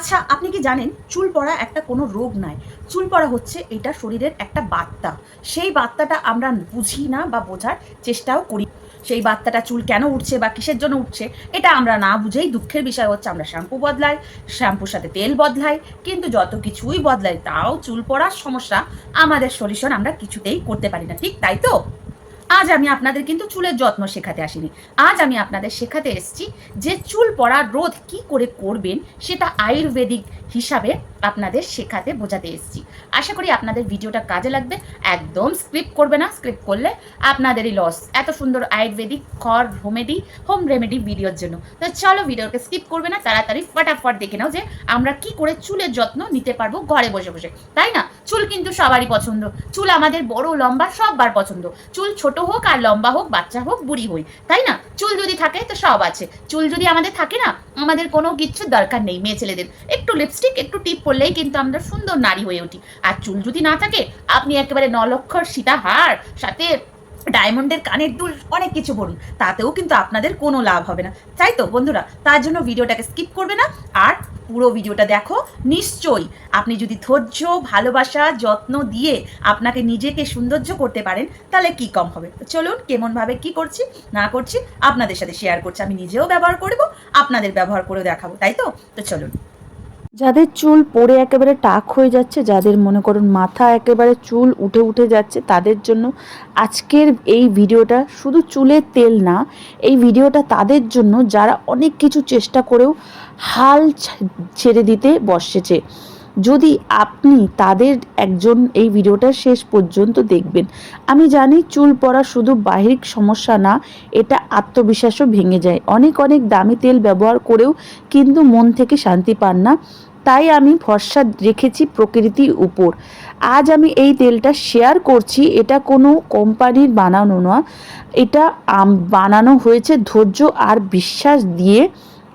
আচ্ছা আপনি কি জানেন, চুল পড়া একটা কোনো রোগ নয় চুল পড়া হচ্ছে এটা শরীরের একটা বার্তা। সেই বার্তাটা আমরা বুঝি না বা বোঝার চেষ্টাও করি। সেই বার্তাটা চুল কেন উঠছে বা কিসের জন্য উঠছে, এটা আমরা না বুঝেই দুঃখের বিষয় হচ্ছে, আমরা শ্যাম্পু বদলাই, শ্যাম্পুর সাথে তেল বদলাই, কিন্তু যত কিছুই বদলাই, তাও চুল পড়ার সমস্যা আমাদের সলিউশন আমরা কিছুতেই করতে পারি না। ঠিক তাই তো? আজ আমি আপনাদের কিন্তু চুলের যত্ন শেখাতে আসিনি। আজ আমি আপনাদের শেখাতে এসেছি যে চুল পড়ার রোধ কি করে করবেন সেটা আয়ুর্বেদিক হিসাবে আপনাদের শেখাতে বোঝাতে এসেছি। আশা করি আপনাদের ভিডিওটা কাজে লাগবে। একদম স্ক্রিপ্ট করবে না স্ক্রিপ্ট করলে আপনাদেরই লস এত সুন্দর আয়ুর্বেদিক খর হোমেডি হোম রেমেডি ভিডিওর জন্য। তো চলো ভিডিওকে স্কিপ করবে না, তাড়াতাড়ি ফটাফট দেখে নাও যে আমরা কি করে চুলের যত্ন নিতে পারব ঘরে বসে বসে। তাই না? চুল কিন্তু সবারই পছন্দ। চুল আমাদের বড়, লম্বা, সববার পছন্দ। চুল ছোট হোক আর লম্বা হোক, বাচ্চা হোক, বুড়ি হই, তাই না? চুল যদি থাকে তো সব আছে। চুল যদি আমাদের থাকে না, আমাদের কোনো কিচ্ছু দরকার নেই মেয়ে ছেলেদের। একটু লিপস্টিক একটু টিপ করলেই কিন্তু আমরা সুন্দর নারী হয়ে উঠি। আর চুল যদি না থাকে, আপনি একেবারে নলক্ষর, সীতাহার, সাথে ডায়মন্ডের কানের দুল, অনেক কিছু বলুন তাতেও কিন্তু আপনাদের কোনো লাভ হবে না। তাই তো বন্ধুরা? তার জন্য ভিডিওটাকে স্কিপ করবে না। আর পুরো ভিডিওটা দেখো। নিশ্চয়ই আপনি যদি ধৈর্য, ভালোবাসা, যত্ন দিয়ে আপনাকে নিজেকে সৌন্দর্য করতে পারেন, তাহলে কি কম হবে? চলুন কেমনভাবে কি করছি, না করছি, আপনাদের সাথে শেয়ার করছি। আমি নিজেও ব্যবহার করব, আপনাদের ব্যবহার করে দেখাবো, তাই তো? তো চলুন। যাদের চুল পড়ে একেবারে টাক হয়ে যাচ্ছে, যাদের মনে করুন মাথা একেবারে চুল উঠে উঠে যাচ্ছে, তাদের জন্য আজকের এই ভিডিওটা শুধু চুলের তেল না, এই ভিডিওটা তাদের জন্য যারা অনেক কিছু চেষ্টা করেও হাল ছেড়ে দিতে বসেছে। যদি আপনি তাদের একজন এই ভিডিওটা শেষ পর্যন্ত দেখবেন, আমি জানি চুল পড়া শুধু বাহিরিক সমস্যা না, এটা আত্মবিশ্বাসও ভেঙে যায়। অনেক অনেক দামি তেল ব্যবহার করেও কিন্তু মন থেকে শান্তি পান না। তাই আমি ভরসা রেখেছি প্রকৃতির উপর। আজ আমি এই তেলটা শেয়ার করছি, এটা কোনো কোম্পানির বানানো না। এটা বানানো হয়েছে ধৈর্য আর বিশ্বাস দিয়ে।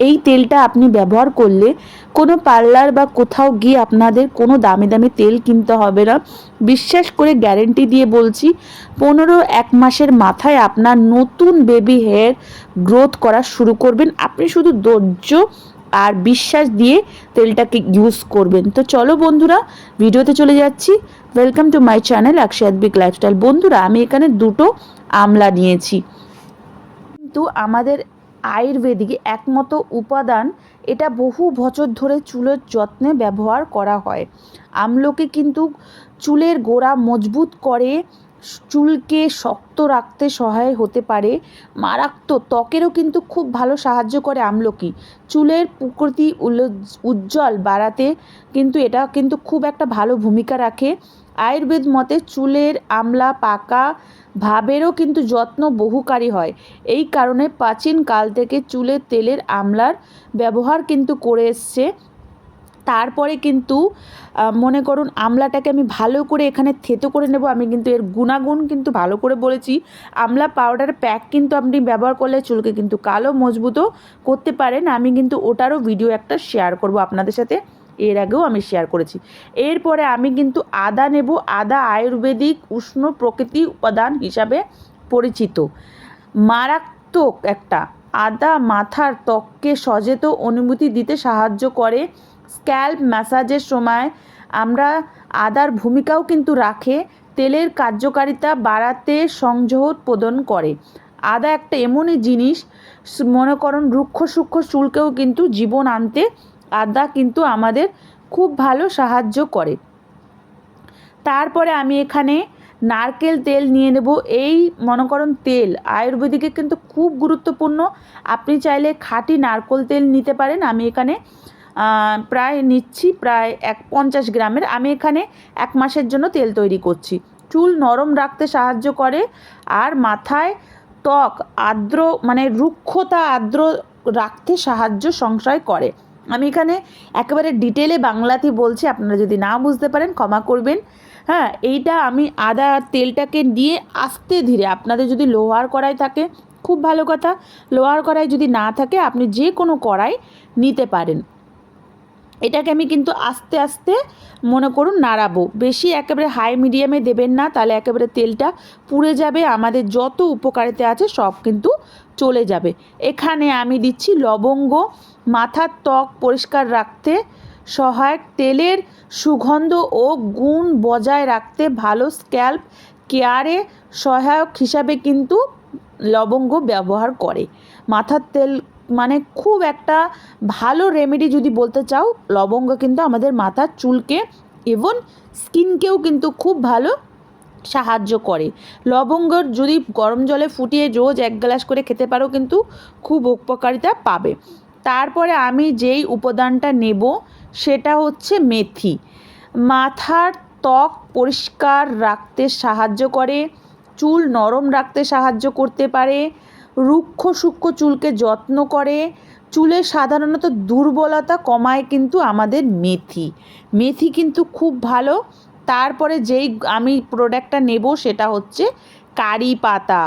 এই তেলটা আপনি ব্যবহার করলে কোনো পার্লার বা কোথাও গিয়ে আপনাদের কোনো দামি দামি তেল কিনতে হবে না। বিশ্বাস করে গ্যারেন্টি দিয়ে বলছি, পনেরো এক মাসের মাথায় আপনার নতুন বেবি হেয়ার গ্রোথ করা শুরু করবেন। আপনি শুধু ধৈর্য আর বিশ্বাস দিয়ে তেলটাকে ইউজ করবেন। তো চলো বন্ধুরা, ভিডিওতে চলে যাচ্ছি। ওয়েলকাম টু মাই চ্যানেল অক্ষয়াদ্বিক লাইফস্টাইল বন্ধুরা, আমি এখানে দুটো আমলা নিয়েছি। কিন্তু আমাদের আয়ুর্বেদিক একমতো উপাদান, এটা বহু বছর ধরে চুলের যত্নে ব্যবহার করা হয়। আমলকি কিন্তু চুলের গোড়া মজবুত করে চুলকে শক্ত রাখতে সহায় হতে পারে। মারাত্মক ত্বকেরও কিন্তু খুব ভালো সাহায্য করে আমলকি। চুলের প্রকৃতি উজ্জ্বল বাড়াতে কিন্তু এটা কিন্তু খুব একটা ভালো ভূমিকা রাখে। আয়ুর্বেদ মতে চুলের আমলা পাকা ভাবেরও কিন্তু যত্ন বহুকারী হয়। এই কারণে প্রাচীন কাল থেকে চুলের তেলের আমলার ব্যবহার কিন্তু করে এসছে। তারপরে কিন্তু মনে করুন আমলাটাকে আমি ভালো করে এখানে থেতো করে নেব। আমি কিন্তু এর গুণাগুণ কিন্তু ভালো করে বলেছি। আমলা পাউডার প্যাক কিন্তু আপনি ব্যবহার করলে চুলকে কিন্তু কালো, মজবুতও করতে পারেন। আমি কিন্তু ওটারও ভিডিও একটা শেয়ার করব আপনাদের সাথে। এর আগেও আমি শেয়ার করেছি। এরপরে আমি কিন্তু আদা নেব। আদা আয়ুর্বেদিক উষ্ণ প্রকৃতি উপাদান হিসাবে পরিচিত। মারাত্মক একটা। আদা মাথার ত্বককে সচেত অনুমতি দিতে সাহায্য করে। স্ক্যাল্প ম্যাসাজের সময় আমরা আদার ভূমিকাও কিন্তু রাখে, তেলের কার্যকারিতা বাড়াতে সংযোগ প্রদান করে। আদা একটা এমনই জিনিস মনে করুন রুক্ষ সূক্ষ্ম চুলকেও কিন্তু জীবন আনতে আদা কিন্তু আমাদের খুব ভালো সাহায্য করে। তারপরে আমি এখানে নারকেল তেল নিয়ে নেব। এই মনে করুন তেল আয়ুর্বেদিকে কিন্তু খুব গুরুত্বপূর্ণ। আপনি চাইলে খাঁটি নারকেল তেল নিতে পারেন। আমি এখানে প্রায় নিচ্ছি প্রায় এক পঞ্চাশ গ্রামের। আমি এখানে এক মাসের জন্য তেল তৈরি করছি। চুল নরম রাখতে সাহায্য করে আর মাথায় ত্বক আর্দ্র মানে রুক্ষতা আর্দ্র রাখতে সাহায্য সংশয় করে। আমি এখানে একেবারে ডিটেলে বাংলাতে বলছি, আপনারা যদি না বুঝতে পারেন ক্ষমা করবেন। হ্যাঁ এইটা আমি আদা তেলটাকে দিয়ে আস্তে ধীরে, আপনাদের যদি লোহার কড়াই থাকে, খুব ভালো কথা, লোহার কড়াই যদি না থাকে, আপনি যে কোনো কড়াই নিতে পারেন। এটাকে আমি কিন্তু আস্তে আস্তে, মনে করুন, নাড়াবো। বেশি একেবারে হাই মিডিয়ামে দেবেন না, তাহলে একেবারে তেলটা পুড়ে যাবে, আমাদের যত উপকারিতা আছে সব কিন্তু চলে যাবে। এখানে আমি দিচ্ছি লবঙ্গ, মাথার ত্বক পরিষ্কার রাখতে সহায়ক, তেলের সুগন্ধ ও গুণ বজায় রাখতে ভালো স্ক্যাল্প কেয়ারে সহায়ক হিসাবে কিন্তু লবঙ্গ ব্যবহার করে। মাথার তেল মানে খুব একটা ভালো রেমেডি যদি বলতে চাও, লবঙ্গ কিন্তু আমাদের মাথার চুলকে এবং স্কিনকেও কিন্তু খুব ভালো সাহায্য করে। লবঙ্গর যদি গরম জলে ফুটিয়ে রোজ এক গ্লাস করে খেতে পারো কিন্তু খুব উপকারিতা পাবে। তারপরে আমি যেই উপাদানটা নেব সেটা হচ্ছে মেথি। মাথার ত্বক পরিষ্কার রাখতে সাহায্য করে, চুল নরম রাখতে সাহায্য করতে পারে রুক্ষ সূক্ষ্ম চুলকে যত্ন করে। চুলের সাধারণত দুর্বলতা কমায় কিন্তু আমাদের মেথি। মেথি কিন্তু খুব ভালো। তারপরে যেই আমি প্রোডাক্টটা নেব সেটা হচ্ছে কারি পাতা।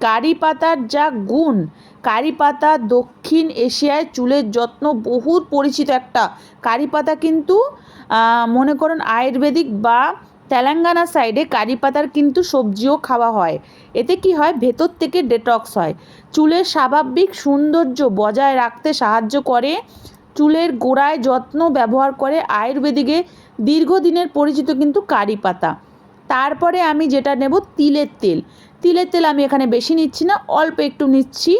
কারি পাতার যা গুণ, কারি পাতা দক্ষিণ এশিয়ায় চুলের যত্ন বহুত পরিচিত একটা। কারি পাতা কিন্তু মনে করুন আয়ুর্বেদিক বা তেলেঙ্গানা সাইডে কারি পাতার কিন্তু সবজিও খাওয়া হয়। এতে কি হয়? ভেতর থেকে ডেটক্স হয়। চুলের স্বাভাবিক সৌন্দর্য বজায় রাখতে সাহায্য করে। চুলের গোড়ায় যত্ন ব্যবহার করে আয়ুর্বেদিকে দীর্ঘদিনের পরিচিত কিন্তু কারি পাতা। তারপরে আমি যেটা নেব, তিলের তেল। তিলের তেল আমি এখানে বেশি নিচ্ছি না, অল্প একটু নিচ্ছি।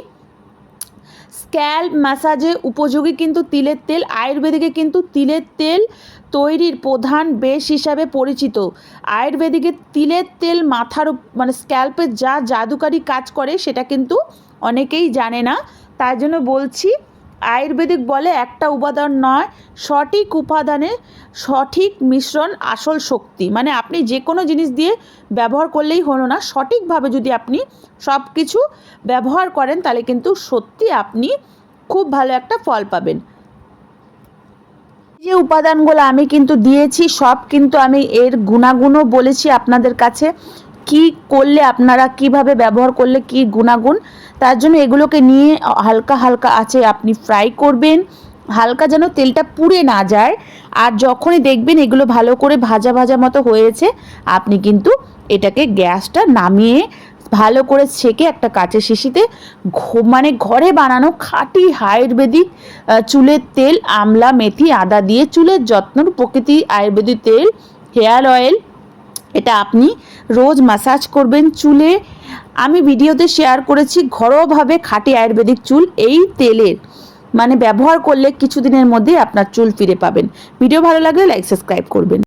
স্ক্যাল্প ম্যাসাজে উপযোগী কিন্তু তিলের তেল। আয়ুর্বেদিকে কিন্তু তিলের তেল তৈরির প্রধান বেশ হিসাবে পরিচিত। আয়ুর্বেদিকে তিলের তেল মাথার মানে স্ক্যাল্পে যা জাদুকারি কাজ করে সেটা কিন্তু অনেকেই জানে না। তার জন্য বলছি, আয়ুর্বেদিক বলে একটা উপাদান নয়, সঠিক উপাদানে সঠিক মিশ্রণ আসল শক্তি। মানে আপনি যে কোনো জিনিস দিয়ে ব্যবহার করলেই হলো না, সঠিকভাবে যদি আপনি সব কিছু ব্যবহার করেন তাহলে কিন্তু সত্যি আপনি খুব ভালো একটা ফল পাবেন। যে উপাদানগুলো আমি কিন্তু দিয়েছি, সব কিন্তু আমি এর গুণাগুণও বলেছি আপনাদের কাছে। কি করলে আপনারা, কীভাবে ব্যবহার করলে কি গুণাগুণ? তার জন্য এগুলোকে নিয়ে হালকা হালকা আছে আপনি ফ্রাই করবেন। হালকা যেন তেলটা পুড়ে না যায়। আর যখনই দেখবেন এগুলো ভালো করে ভাজা ভাজা মতো হয়েছে, আপনি কিন্তু এটাকে গ্যাসটা নামিয়ে ভালো করে ছেঁকে একটা কাঁচের শিশিতে মানে ঘরে বানানো খাঁটি আয়ুর্বেদিক চুলের তেল, আমলা, মেথি, আদা দিয়ে চুলের যত্নর প্রকৃতি আয়ুর্বেদিক তেল, হেয়ার অয়েল, এটা আপনি রোজ মাসাজ করবেন চুলে। আমি ভিডিওতে শেয়ার করেছি ঘরোয়াভাবে খাঁটি আয়ুর্বেদিক চুল, এই তেলের মানে ব্যবহার করলে কিছুদিনের মধ্যেই আপনার চুল ফিরে পাবেন। ভিডিও ভালো লাগলে লাইক সাবস্ক্রাইব করবেন।